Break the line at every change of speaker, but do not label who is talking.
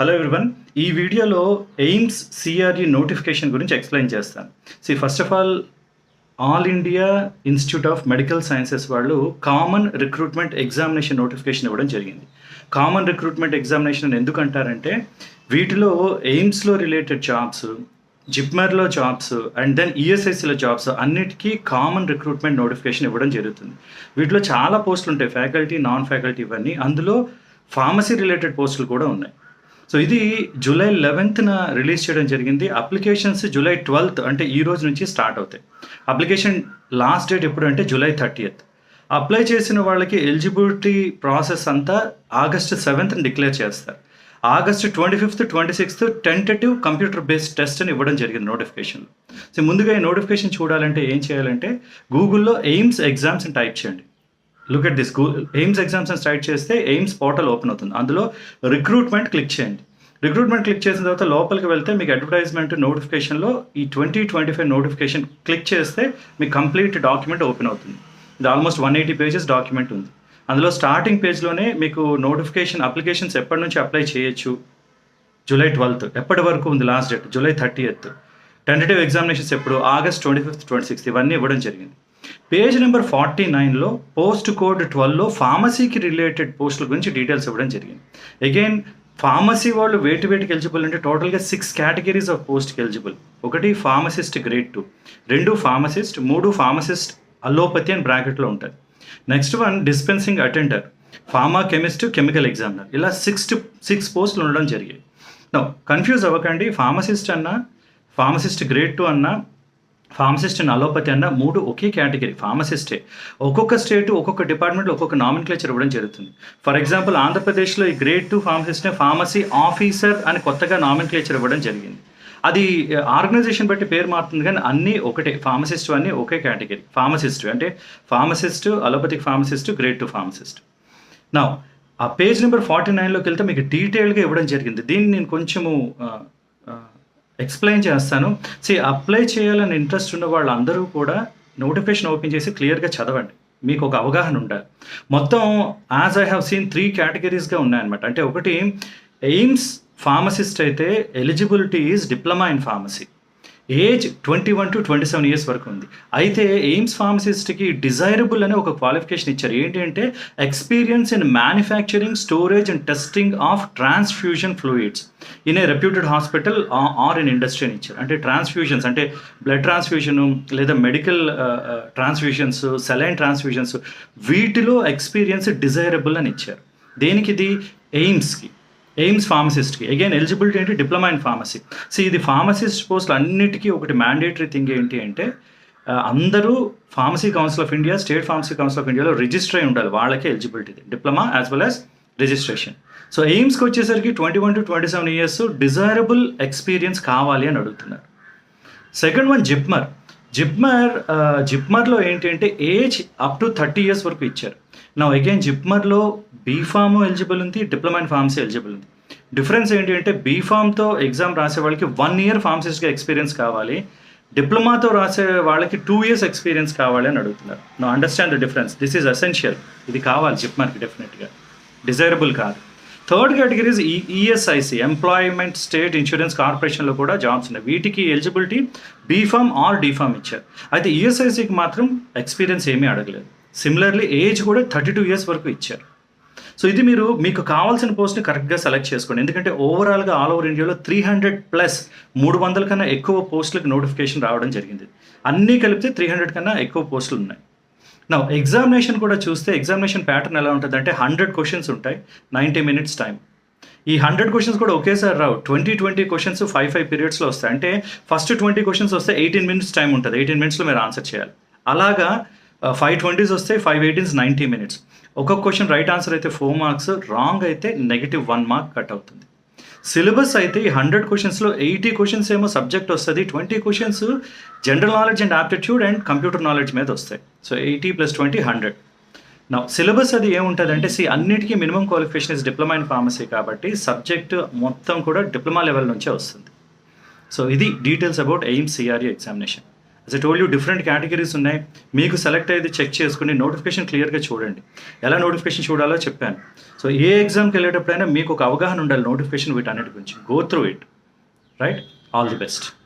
Hello everyone ఈ వీడియోలో AIIMS CRE notification గురించి ఎక్స్ప్లెయిన్ చేస్తాను. C first of all all India institute of medical sciences వాళ్ళు common recruitment examination notification ఇవ్వడం జరిగింది. కామన్ రిక్రూట్మెంట్ ఎగ్జామినేషన్ ఎందుకు అంటారంటే వీటిలో ఎయిమ్స్లో రిలేటెడ్ జాబ్స్ జిప్మర్లో జాబ్స్ అండ్ దెన్ ఈఎస్ఐసిలో జాబ్స్ అన్నిటికీ కామన్ రిక్రూట్మెంట్ నోటిఫికేషన్ ఇవ్వడం జరుగుతుంది. వీటిలో చాలా పోస్టులు ఉంటాయి ఫ్యాకల్టీ నాన్ ఫ్యాకల్టీ ఇవన్నీ. అందులో ఫార్మసీ రిలేటెడ్ పోస్టులు కూడా ఉన్నాయి. సో ఇది జూలై లెవెన్త్న రిలీజ్ చేయడం జరిగింది. అప్లికేషన్స్ జూలై ట్వెల్త్ అంటే ఈ రోజు నుంచి స్టార్ట్ అవుతాయి. అప్లికేషన్ లాస్ట్ డేట్ ఎప్పుడు అంటే జూలై థర్టీయత్ అప్లై చేసిన వాళ్ళకి ఎలిజిబిలిటీ ప్రాసెస్ అంతా ఆగస్ట్ సెవెంత్ డిక్లేర్ చేస్తారు. August twenty fifth twenty sixth tentative computer based test అని ఇవ్వడం జరిగింది నోటిఫికేషన్ సో ముందుగా ఈ నోటిఫికేషన్ చూడాలంటే ఏం చేయాలంటే గూగుల్లో ఎయిమ్స్ ఎగ్జామ్స్ అని టైప్ చేయండి. Look at this AIIMS exams అని స్టార్ట్ చేస్తే ఎయిమ్స్ పోర్టల్ ఓపెన్ అవుతుంది. అందులో రిక్రూట్మెంట్ క్లిక్ చేయండి. రిక్రూట్మెంట్ క్లిక్ చేసిన తర్వాత లోపలికి వెళ్తే మీకు అడ్వర్టైజ్మెంట్ నోటిఫికేషన్లో ఈ twenty twenty five notification click చేస్తే మీకు కంప్లీట్ డాక్యుమెంట్ ఓపెన్ అవుతుంది. ఇది almost one eighty pages document ఉంది. అందులో స్టార్టింగ్ పేజ్లోనే మీకు నోటిఫికేషన్ అప్లికేషన్స్ ఎప్పటి నుంచి అప్లై చేయొచ్చు? July twelfth. ఎప్పటి వరకు ఉంది last date July thirtieth tentative examinations ఎప్పుడు? August twenty fifth twenty sixth ఇవన్నీ ఇవ్వడం జరిగింది. పేజ్ నెంబర్ ఫార్టీ నైన్లో పోస్ట్ కోడ్ ట్వెల్వ్లో ఫార్మసీకి రిలేటెడ్ పోస్టుల గురించి డీటెయిల్స్ ఇవ్వడం జరిగింది. అగైన్ ఫార్మసీ వాళ్ళు వేటి వేటికి ఎలిజిబుల్ అంటే టోటల్గా సిక్స్ కేటగిరీస్ ఆఫ్ పోస్ట్కి ఎలిజిబుల్. ఒకటి ఫార్మసిస్ట్ గ్రేడ్ టూ రెండు ఫార్మసిస్ట్ మూడు ఫార్మసిస్ట్ అలోపతి అని బ్రాకెట్లో ఉంటుంది next one dispensing attender pharma chemist chemical examiner ఇలా సిక్స్ సిక్స్ పోస్టులు ఉండడం జరిగాయి. నో కన్ఫ్యూజ్ అవ్వకండి. ఫార్మసిస్ట్ అన్న ఫార్మసిస్ట్ గ్రేడ్ టూ అన్న ఫార్మసిస్ట్ అండ్ అలోపతి అన్న మూడు ఒకే కేటగిరీ ఫార్మసిస్టే ఒక్కొక్క స్టేట్ ఒక్కొక్క డిపార్ట్మెంట్లో ఒక్కొక్క నామినిక్లేచర్ ఇవ్వడం జరుగుతుంది. ఫర్ ఎగ్జాంపుల్ ఆంధ్రప్రదేశ్లో ఈ గ్రేడ్ టూ ఫార్మసిస్ట్నే ఫార్మసీ ఆఫీసర్ అని కొత్తగా నామినిక్లేచర్ ఇవ్వడం జరిగింది. అది ఆర్గనైజేషన్ బట్టి పేరు మారుతుంది కానీ అన్నీ ఒకటే ఫార్మసిస్ట్ అన్నీ ఒకే కేటగిరీ ఫార్మసిస్ట్ అంటే pharmacist allopathic pharmacist grade two pharmacist నా ఆ పేజ్ నెంబర్ ఫార్టీ నైన్లోకి వెళ్తే మీకు డీటెయిల్గా ఇవ్వడం జరిగింది. దీన్ని నేను కొంచెము ఎక్స్ప్లెయిన్ చేస్తాను. సి అప్లై చేయాలని ఇంట్రెస్ట్ ఉన్న వాళ్ళందరూ కూడా నోటిఫికేషన్ ఓపెన్ చేసి క్లియర్గా చదవండి. మీకు ఒక అవగాహన ఉండాలి. మొత్తం as I have seen three కేటగిరీస్గా ఉన్నాయన్నమాట. అంటే ఒకటి ఎయిమ్స్ ఫార్మసిస్ట్ అయితే eligibility is diploma in pharmacy. Age twenty one to twenty seven years వరకు ఉంది. అయితే ఎయిమ్స్ ఫార్మసిస్ట్కి డిజైరబుల్ అనే ఒక క్వాలిఫికేషన్ ఇచ్చారు. ఏంటంటే experience in manufacturing storage and testing of transfusion fluids in a reputed hospital or in industry అని ఇచ్చారు. అంటే ట్రాన్స్ఫ్యూజన్స్ అంటే బ్లడ్ ట్రాన్స్ఫ్యూషన్ లేదా మెడికల్ ట్రాన్స్ఫ్యూషన్స్ సెలైన్ ట్రాన్స్ఫ్యూషన్స్ వీటిలో ఎక్స్పీరియన్స్ డిజైరబుల్ అని ఇచ్చారు. దేనికి ఇది? ఎయిమ్స్కి. ఎయిమ్స్ ఫార్మసిస్ట్కి అగైన్ ఎలిజిబిలిటీ ఏంటి? డిప్లొమా ఇన్ ఫార్మసీ సో ఇది ఫార్మసిస్ట్ పోస్టులు అన్నిటికీ ఒకటి మ్యాండేటరీ థింగ్ ఏంటి అంటే అందరూ pharmacy council of India state pharmacy council of ఇండియాలో రిజిస్టర్ అయి ఉండాలి. వాళ్ళకే eligibility diploma as well as registration so ఎయిమ్స్కి వచ్చేసరికి twenty one to twenty seven years desirable experience కావాలి అని అడుగుతున్నారు. సెకండ్ వన్ జిప్మర్ జిప్మర్ జిప్మర్లో ఏంటంటే age up to thirty years వరకు ఇచ్చారు. నా అగైన్ జిప్మర్లో బీఫామ్ ఎలిజిబుల్ ఉంది డిప్లొమా అండ్ ఫార్మసీ ఎలిజిబుల్ ఉంది డిఫరెన్స్ ఏంటి అంటే బీఫామ్తో ఎగ్జామ్ రాసే వాళ్ళకి వన్ ఇయర్ ఫార్మసిస్ట్గా ఎక్స్పీరియన్స్ కావాలి. డిప్లొమాతో రాసే వాళ్ళకి టూ ఇయర్స్ ఎక్స్పీరియన్స్ కావాలి అని అడుగుతున్నారు. No understand the difference this is essential ఇది కావాలి జిప్మర్కి డెఫినెట్గా డిజైరబుల్ కాదు. థర్డ్ కేటగిరీస్ ఈ ఈఎస్ఐసి ఎంప్లాయ్మెంట్ స్టేట్ ఇన్సూరెన్స్ కార్పొరేషన్లో కూడా జాబ్స్ ఉన్నాయి. వీటికి ఎలిజిబిలిటీ బీఫామ్ ఆర్ డీఫామ్ ఇచ్చారు. అయితే ఈఎస్ఐసికి మాత్రం ఎక్స్పీరియన్స్ ఏమీ అడగలేదు. సిమిలర్లీ ఏజ్ కూడా థర్టీ టూ ఇయర్స్ వరకు ఇచ్చారు. సో ఇది మీరు మీకు కావాల్సిన పోస్ట్ని కరెక్ట్గా సెలెక్ట్ చేసుకోండి. ఎందుకంటే ఓవరాల్గా ఆల్ ఓవర్ ఇండియాలో త్రీ హండ్రెడ్ ప్లస్ మూడు వందల కన్నా ఎక్కువ పోస్టులకు నోటిఫికేషన్ రావడం జరిగింది. అన్నీ కలిపితే త్రీ హండ్రెడ్ కన్నా ఎక్కువ పోస్టులు ఉన్నాయి. నా ఎగ్జామినేషన్ కూడా చూస్తే ఎగ్జామినేషన్ ప్యాటర్న్ ఎలా ఉంటుంది అంటే హండ్రెడ్ క్వశ్చన్స్ ఉంటాయి నైంటీ మినిట్స్ టైం ఈ హండ్రెడ్ క్వశ్చన్స్ కూడా ఒకేసారి రావు. Twenty twenty questions five five పీరియడ్స్లో వస్తాయి. అంటే ఫస్ట్ ట్వంటీ క్వశ్చన్స్ వస్తే ఎయిటీన్ మినిట్స్ టైం ఉంటుంది. ఎయిటీన్ మినిట్స్లో మీరు ఆన్సర్ చేయాలి. అలాగా ఫైవ్ ట్వంటీస్ వస్తే ఫైవ్ ఎయిటీన్స్ నైంటీ మినిట్స్ ఒక్కొక్క క్వశ్చన్ రైట్ ఆన్సర్ అయితే ఫోర్ మార్క్స్ రాంగ్ అయితే నెగిటివ్ వన్ మార్క్ కట్ అవుతుంది. సిలబస్ అయితే ఈ హండ్రెడ్ క్వశ్చన్స్లో ఎయిటీ క్వశ్చన్స్ ఏమో సబ్జెక్ట్ వస్తుంది twenty questions general knowledge and aptitude and computer knowledge మీద వస్తాయి. So eighty plus twenty hundred నా సిలబస్ అది ఏముంటుంది అంటే సి అన్నిటికీ minimum qualification is diploma in pharmacy కాబట్టి సబ్జెక్ట్ మొత్తం కూడా డిప్లొమా లెవెల్ నుంచే వస్తుంది. సో ఇది details about AIIMS CRE examination as told you different categories ఉన్నాయి. మీకు సెలెక్ట్ అయ్యేది చెక్ చేసుకుని నోటిఫికేషన్ క్లియర్గా చూడండి. ఎలా నోటిఫికేషన్ చూడాలో చెప్పాను. సో ఏ ఎగ్జామ్కి వెళ్ళేటప్పుడైనా మీకు ఒక అవగాహన ఉండాలి నోటిఫికేషన్ వీటన్నిటి గురించి. Go through it right all the best